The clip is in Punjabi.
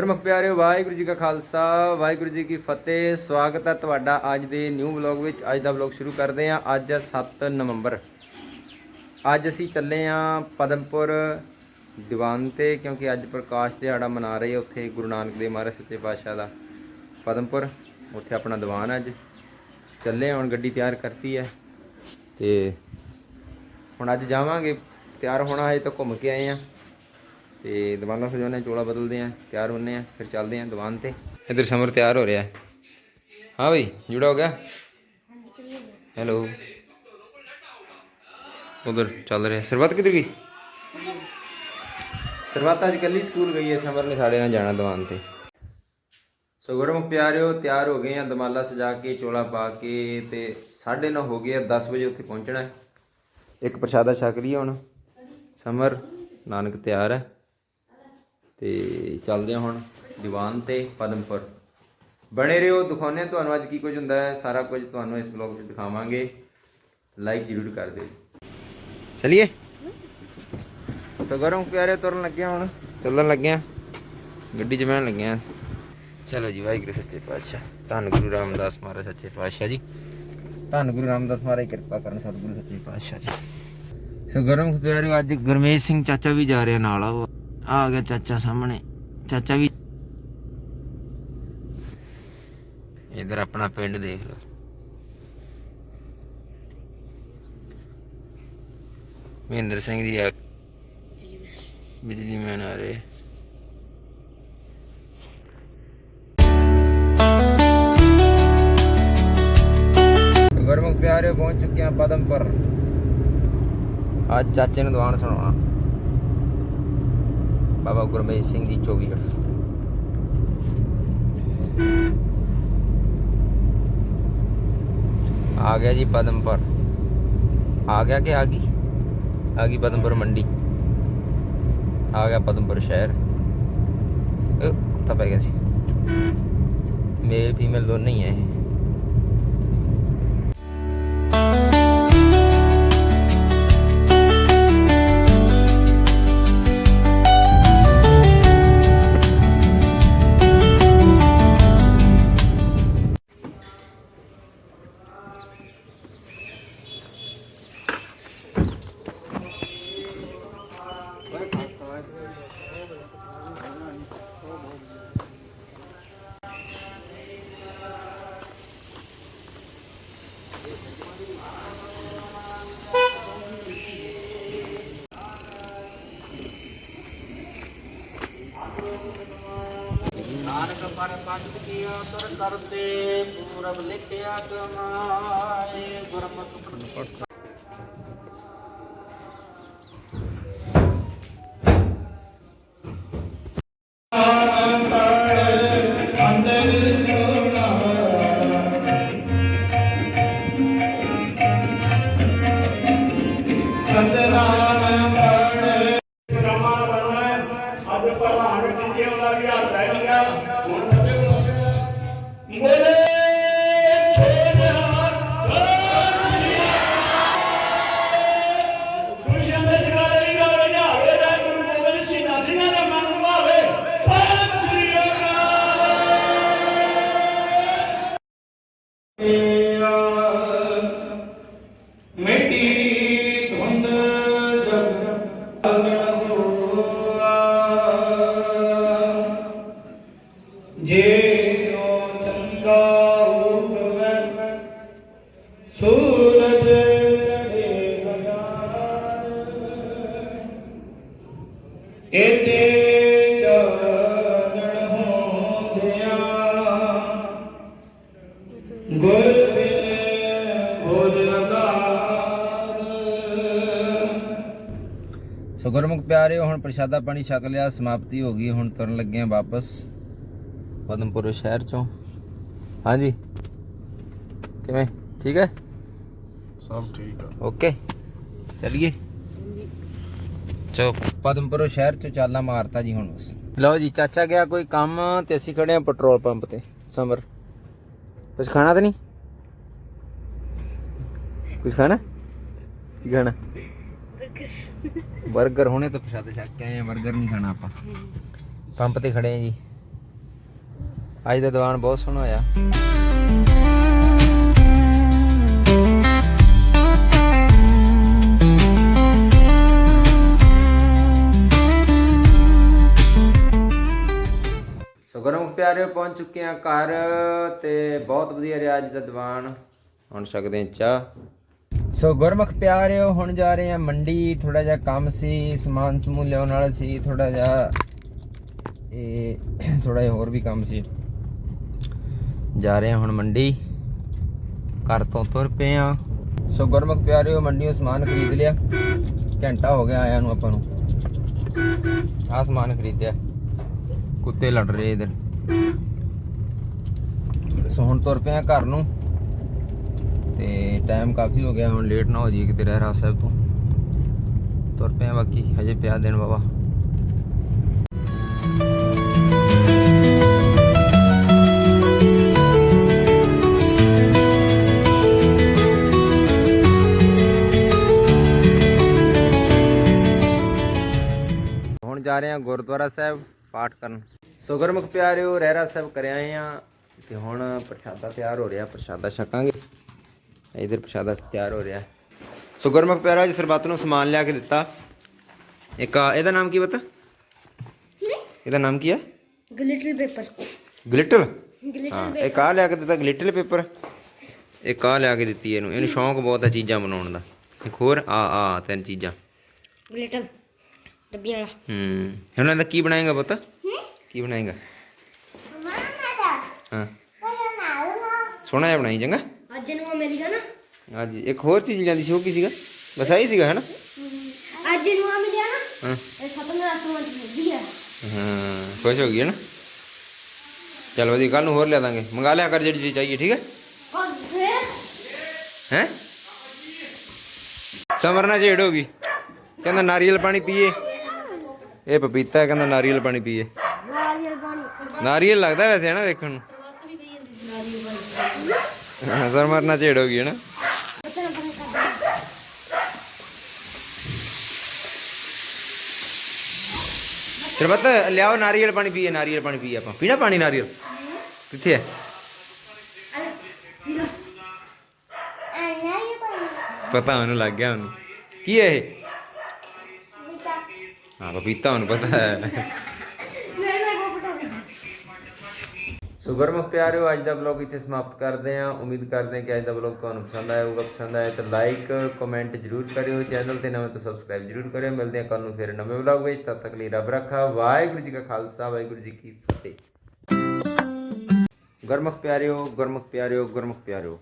ਗੁਰਮੁਖ ਪਿਆਰਿਓ ਵਾਹਿਗੁਰੂ ਜੀ ਕਾ ਖਾਲਸਾ ਵਾਹਿਗੁਰੂ ਜੀ ਕੀ ਫਤਿਹ। ਸਵਾਗਤ ਹੈ ਤੁਹਾਡਾ ਅੱਜ ਦੇ ਨਿਊ ਵਲੌਗ ਵਿੱਚ। ਅੱਜ ਦਾ ਵਲੌਗ ਸ਼ੁਰੂ ਕਰਦੇ ਹਾਂ। ਅੱਜ ਹੈ 7 ਨਵੰਬਰ। ਅੱਜ ਅਸੀਂ ਚੱਲੇ ਹਾਂ ਪਦਮਪੁਰ ਦੀਵਾਨ ਤੇ ਕਿਉਂਕਿ ਅੱਜ ਪ੍ਰਕਾਸ਼ ਦਿਹਾੜਾ ਮਨਾ ਰਹੇ ਉੱਥੇ ਗੁਰੂ ਨਾਨਕ ਦੇਵ ਮਹਾਰਾਜ ਸੱਚੇ ਪਾਤਸ਼ਾਹ ਦਾ। ਪਦਮਪੁਰ ਉੱਥੇ ਆਪਣਾ ਦੀਵਾਨ ਹੈ ਅੱਜ। ਚੱਲੇ ਹਾਂ, ਹੁਣ ਗੱਡੀ ਤਿਆਰ ਕਰਤੀ ਹੈ। ਤੇ ਹੁਣ ਅੱਜ ਜਾਵਾਂਗੇ। ਤਿਆਰ ਹੋਣਾ ਹੈ ਤਾਂ ਘੁੰਮ ਕੇ ਆਏ ਆ ਤੇ ਦੀਵਾਨਾਂ ਸਜਾਉਣੇ, ਚੋਲਾ ਬਦਲਦੇ ਆ, ਤਿਆਰ ਹੁੰਨੇ ਆ, ਫਿਰ ਚੱਲਦੇ ਆ ਦੁਕਾਨ ਤੇ। ਇਧਰ ਸਮਰ ਤਿਆਰ ਹੋ ਰਿਹਾ। ਹਾਂ ਬਈ, ਜੁੜਾ ਹੋ ਗਿਆ? ਹੈਲੋ। ਉਧਰ ਚੱਲ ਰਿਹਾ। ਸਰਬੱਤ ਕਿੱਧਰ ਗਈ? ਸਰਬੱਤ ਅੱਜ ਕੱਲੀ ਸਕੂਲ ਗਈ ਹੈ, ਸਮਰ ਨੇ ਸਾਡੇ ਨਾਲ ਜਾਣਾ ਦੁਕਾਨ ਤੇ। ਸੋ ਗੁਰਮੁਖ ਪਿਆਰਿਓ, ਤਿਆਰ ਹੋ ਗਏ ਆ ਦਮਾਲਾ ਸਜਾ ਕੇ, ਚੋਲਾ ਪਾ ਕੇ ਤੇ 9:30 ਹੋ ਗਏ ਆ 10 ਵਜੇ ਉੱਥੇ ਪਹੁੰਚਣਾ ਹੈ। ਇੱਕ ਪ੍ਰਸ਼ਾਦਾ ਛਕ ਲਈਏ ਹੁਣ। ਸਮਰ, ਨਾਨਕ ਤਿਆਰ ਹੈ। ਤੇ ਚੱਲਦੇ ਹੁਣ ਦੀਵਾਨ ਤੇ ਪਦਮਪੁਰ। ਬਣੇ ਰਹੋ, ਦਿਖਾਉਂਦੇ ਤੁਹਾਨੂੰ ਅੱਜ ਕੀ ਕੁਝ ਹੁੰਦਾ ਹੈ, ਸਾਰਾ ਕੁਝ ਤੁਹਾਨੂੰ ਇਸ ਬਲੌਗ ਵਿੱਚ ਦਿਖਾਵਾਂਗੇ। ਲਾਈਕ ਜ਼ਰੂਰ ਕਰ ਦਿਓ। ਚਲਿਏ? ਸੋ ਪਿਆਰੇ ਤੁਰਨ ਲੱਗੇ ਹੁਣ। ਚੱਲਣ ਲੱਗੇ ਹਾਂ। ਗੱਡੀ 'ਚ ਬਹਿਣ ਲੱਗੇ ਹਾਂ। ਚਲੋ ਜੀ, ਵਾਹਿਗੁਰੂ ਸੱਚੇ ਪਾਤਸ਼ਾਹ। ਧੰਨ ਗੁਰੂ ਰਾਮਦਾਸ ਮਹਾਰਾਜ, ਸੱਚੇ ਪਾਤਸ਼ਾਹ ਜੀ। ਧੰਨ ਗੁਰੂ ਰਾਮਦਾਸ ਮਹਾਰਾਜ, ਕਿਰਪਾ ਕਰਨ ਸਤਿਗੁਰੂ, ਸੱਚੇ ਪਾਤਸ਼ਾਹ ਜੀ। ਸੋ ਗਰਮ ਪਿਆਰਿਓ, ਅੱਜ ਗੁਰਮੇਸ਼ ਸਿੰਘ ਚਾਚਾ ਵੀ ਜਾ ਰਿਹਾ ਨਾਲ ਉਹ। ਆ ਗਿਆ ਚਾਚਾ ਸਾਹਮਣੇ। ਚਾਚਾ ਵੀ ਇਧਰ ਆਪਣਾ ਪਿੰਡ ਦੇਖ ਲਓ। ਮਹਿੰਦਰ ਸਿੰਘ ਦੀ ਆ ਬਿਜਲੀ ਮੈਨ ਆ ਰਹੇ। ਗੁਰਮੁਖ ਪਿਆਰੇ ਪਹੁੰਚ ਚੁੱਕੇ ਆ ਪਦਮਪੁਰ। ਅੱਜ ਚਾਚੇ ਨੂੰ ਦੀਵਾਨ ਸੁਣਾਉਣਾ। ਬਾਬਾ ਗੁਰਮੇਜ ਸਿੰਘ ਜੀ 24 ਆ ਗਿਆ ਜੀ ਪਦਮਪੁਰ ਆ ਗਿਆ ਕਿ ਆ ਗਈ ਆ ਗਈ ਪਦਮਪੁਰ ਮੰਡੀ ਆ ਗਿਆ ਪਦਮਪੁਰ ਸ਼ਹਿਰ ਇਹ ਕੁੱਤਾ ਪੈ ਗਿਆ ਸੀ ਮੇਲ ਫੀਮੇਲ ਦੋਨੇ ਹੀ ਪਰ ਪੰਥ ਕੀਆ ਤੁਰ ਕਰਤੇ ਪੂਰਬ ਲਿਖਿਆ ਕਮਾਏ ਗੁਰਮਤਿ ਸਮਾਂ ਸੂਰਜ ਚੜੇ ਹਜ਼ਾਰ ਇਤੇ ਚਾਨਣ ਹੋਂਦਿਆਂ ਗੁਰ ਸੋ ਗੁਰਮੁਖ ਪਿਆਰਿਓ ਹੁਣ ਪ੍ਰਸ਼ਾਦਾ ਪਾਣੀ ਛਕ ਲਿਆ, ਸਮਾਪਤੀ ਹੋ ਗਈ, ਹੁਣ ਤੁਰਨ ਲੱਗੇ ਆ ਵਾਪਸ ਪਦਮਪੁਰ ਸ਼ਹਿਰ ਚੋਂ। ਹਾਂਜੀ। ਕਿਵੇਂ? ਠੀਕ ਹੈ? ਸਭ ਠੀਕ ਆ। ਓਕੇ। ਚਲਿਏ? ਚੋ ਪਦਮਪੁਰ ਸ਼ਹਿਰ ਚੋਂ ਚਾਲਾ ਮਾਰਤਾ ਜੀ ਹੁਣ ਬਸ। ਲਓ ਜੀ, ਚਾਚਾ ਗਿਆ ਕੋਈ ਕੰਮ ਤੇ ਅਸੀਂ ਖੜੇ ਆ ਪੈਟਰੋਲ ਪੰਪ ਤੇ, ਸਮਰ। ਕੁਝ ਖਾਣਾ ਤਾਂ ਨਹੀਂ? ਕੁਝ ਖਾਣਾ? ਕੀ ਖਾਣਾ? 버ਗਰ ਹੁਣੇ ਤਾਂ ਪ੍ਰਸ਼ਾਦੇ ਛਕ ਕੇ ਆਏ ਆ 버ਗਰ ਨਹੀਂ ਖਾਣਾ ਆਪਾਂ। ਪੰਪ ਤੇ ਖੜੇ ਆ ਜੀ। ਅੱਜ ਦਾ ਦੀਵਾਨ ਬਹੁਤ ਸੋਹਣਾ ਹੋਇਆ। ਪਿਆਰਿਓ, ਪਹੁੰਚ ਚੁੱਕੇ ਆ ਘਰ ਤੇ ਬਹੁਤ ਵਧੀਆ ਰਿਹਾ ਅੱਜ ਦਾ ਦੀਵਾਨ। ਹੁਣ ਸਕਦੇ ਹਾਂ ਚਾਹ। ਸੋ ਗੁਰਮੁਖ ਪਿਆਰਿਓ, ਹੁਣ ਜਾ ਰਹੇ ਆ ਮੰਡੀ। ਥੋੜਾ ਜਿਹਾ ਕੰਮ ਸੀ, ਸਮਾਨ ਸਮੂਹ ਲਿਆਉਣ ਵਾਲਾ ਸੀ ਥੋੜਾ ਜਿਹਾ ਇਹ ਥੋੜਾ ਜਿਹਾ ਹੋਰ ਵੀ ਕੰਮ ਸੀ। ਜਾ ਰਹੇ ਆ ਹੁਣ ਮੰਡੀ। ਘਰ ਤੋਂ ਤੁਰ ਪਏ ਆ ਸੋ ਗੁਰਮੁਖ ਪਿਆਰਿਓ ਮੰਡੀੋਂ ਸਮਾਨ ਖਰੀਦ ਲਿਆ। ਘੰਟਾ ਹੋ ਗਿਆ ਆਇਆ ਨੂੰ ਆਪਾਂ ਨੂੰ। ਆ ਸਮਾਨ ਖਰੀਦਿਆ। ਕੁੱਤੇ ਲੜ ਰਹੇ ਇਧਰ। ਸੋ ਹੁਣ ਤੁਰ ਪਏ ਆ ਘਰ ਨੂੰ। ਤੇ ਟਾਈਮ ਕਾਫੀ ਹੋ ਗਿਆ, ਹੁਣ ਲੇਟ ਨਾ ਹੋ ਜੀ ਕਿਤੇ ਰਹਿਰਾ ਸਾਹਿਬ ਤੋਂ। ਤੁਰ ਪਏ ਆ ਬਾਕੀ, ਹਜੇ ਪਿਆ ਦਿਨ ਬਾਬਾ ਹੁਣ ਜਾ ਰਹੇ ਹਾਂ ਗੁਰਦੁਆਰਾ ਸਾਹਿਬ ਪਾਠ ਕਰਨ। ਸੋ ਗੁਰਮੁਖ ਪਿਆਰਿਓ ਰਹਿਰਾ ਸਾਹਿਬ ਕਰ ਆਏ ਆ ਤੇ ਹੁਣ ਪ੍ਰਸ਼ਾਦਾ ਤਿਆਰ ਹੋ ਰਿਹਾ ਪ੍ਰਸ਼ਾਦਾ ਛਕਾਂਗੇ। ਇਧਰ ਪ੍ਰਸ਼ਾਦਾ ਤਿਆਰ ਹੋ ਰਿਹਾ। ਸੋ ਗੁਰਮੁਖ ਪਿਆਰਿਓ ਜੀ ਸਰਬੱਤ ਨੂੰ ਸਮਾਨ ਲਿਆ ਕੇ ਦਿੱਤਾ। ਇੱਕ ਆ- ਇਹਦਾ ਨਾਮ ਕੀ ਬਤਾ? ਇਹਦਾ ਨਾਮ ਕੀ ਹੈ ਗਲਿਟਲ ਪੇਪਰ। ਗਲਿਟਲ? ਹਾਂ ਇੱਕ ਆ ਲਿਆ ਕੇ ਦਿੱਤਾ ਗਲਿਟਲ ਪੇਪਰ। ਇੱਕ ਆ ਲਿਆ ਕੇ ਦਿੱਤੀ ਇਹਨੂੰ। ਇਹਨੂੰ ਸ਼ੌਂਕ ਬਹੁਤ ਹੈ ਚੀਜ਼ਾਂ ਬਣਾਉਣ ਦਾ। ਇੱਕ ਹੋਰ ਆ ਆ ਤਿੰਨ ਚੀਜ਼ਾਂ। ਗਲਿਟਲ ਡੱਬੀਆਂ ਵਾਲਾ। ਹੂੰ। ਹੁਣ ਇਹਦਾ ਕੀ ਬਣਾਏਗਾ ਪੁੱਤ? ਕੀ ਬਣਾਏਗਾ? ਹਾਂ। ਸੋਹਣਾ ਜਿਹਾ ਬਣਾਈ ਚੰਗਾ? ਅੱਜ ਨੂੰ ਮਿਲ ਗਿਆ ਨਾ। ਹਾਂਜੀ ਇੱਕ ਹੋਰ ਚੀਜ਼ ਲੈਂਦੀ ਸੀ ਉਹ ਕੀ ਸੀਗਾ? ਬਸ ਆਹੀ ਸੀਗਾ ਹੈਨਾ? ਅੱਜ ਨੂੰ ਮਿਲਿਆ ਨਾ। ਹਾਂ। ਇਹ ਸਭ ਨੂੰ ਆਸਮਾਨ ਦੀ ਮਿਲਦੀ ਹੈ ਹਾਂ ਖੁਸ਼ ਹੋ ਗਈ ਨਾ ਚਲ ਵਧੀਆ ਕੱਲ ਨੂੰ ਹੋਰ ਲਿਆ ਦਾਂਗੇ। ਮੰਗਾ ਲਿਆ ਕਰ ਜਿਹੜੀ ਚੀਜ਼ ਚਾਹੀਏ ਠੀਕ ਹੈ? ਹੈ ਸਮਰਨਾ ਝੇੜ ਹੋ ਗਈ। ਕਹਿੰਦਾ ਨਾਰੀਅਲ ਪਾਣੀ ਪੀਏ। ਇਹ ਪਪੀਤਾ ਕਹਿੰਦਾ ਨਾਰੀਅਲ ਪਾਣੀ ਪੀਏ। ਨਾਰੀਅਲ ਪਾਣੀ ਨਾਰੀਅਲ ਲੱਗਦਾ ਵੈਸੇ ਹੈ ਨਾ ਵੇਖਣ ਨੂੰ? ਹਾਂ ਸਮਰਨਾ ਝੇੜ ਹੋ ਗਈ ਹੈ ਨਾ? ਸਰਬੱਤ ਲਿਆਓ ਨਾਰੀਅਲ ਪਾਣੀ ਪੀਏ ਨਾਰੀਅਲ ਪਾਣੀ ਪੀਏ ਆਪਾਂ। ਪੀਣਾ ਪਾਣੀ ਨਾਰੀਅਲ? ਕਿੱਥੇ ਹੈ? ਪਤਾ ਉਹਨੂੰ ਲੱਗ ਗਿਆ ਉਹਨੂੰ। ਕੀ ਹੈ ਇਹ? ਹਾਂ ਪਪੀਤਾ ਉਹਨੂੰ ਪਤਾ ਹੈ ਮੈਂ ਨਾ ਕੋ ਫਟਾ ਸੋ ਗੁਰਮੁਖ ਪਿਆਰਿਓ, ਅੱਜ ਦਾ ਵਲੌਗ ਇੱਥੇ ਸਮਾਪਤ ਕਰਦੇ ਹਾਂ। ਉਮੀਦ ਕਰਦੇ ਹਾਂ ਕਿ ਅੱਜ ਦਾ ਵਲੌਗ ਤੁਹਾਨੂੰ ਪਸੰਦ ਆਇਆ ਹੋਊਗਾ। ਪਸੰਦ ਆਇਆ ਤਾਂ ਲਾਈਕ ਕਮੈਂਟ ਜਰੂਰ ਕਰਿਓ। ਚੈਨਲ ਤੇ ਨਵੇਂ ਤਾਂ ਸਬਸਕ੍ਰਾਈਬ ਜਰੂਰ ਕਰਿਓ। ਮਿਲਦੇ ਹਾਂ ਕੱਲ ਨੂੰ ਫਿਰ ਨਵੇਂ ਵਲੌਗ ਵਿੱਚ। ਤਦ ਤੱਕ ਲਈ ਰੱਬ ਰੱਖਾ। ਵਾਹਿਗੁਰੂ ਜੀ ਕਾ ਖਾਲਸਾ, ਵਾਹਿਗੁਰੂ ਜੀ ਕੀ ਫਤਿਹ। ਗੁਰਮੁਖ ਪਿਆਰਿਓ ਗੁਰਮੁਖ ਪਿਆਰਿਓ ਗੁਰਮੁਖ ਪਿਆਰਿਓ।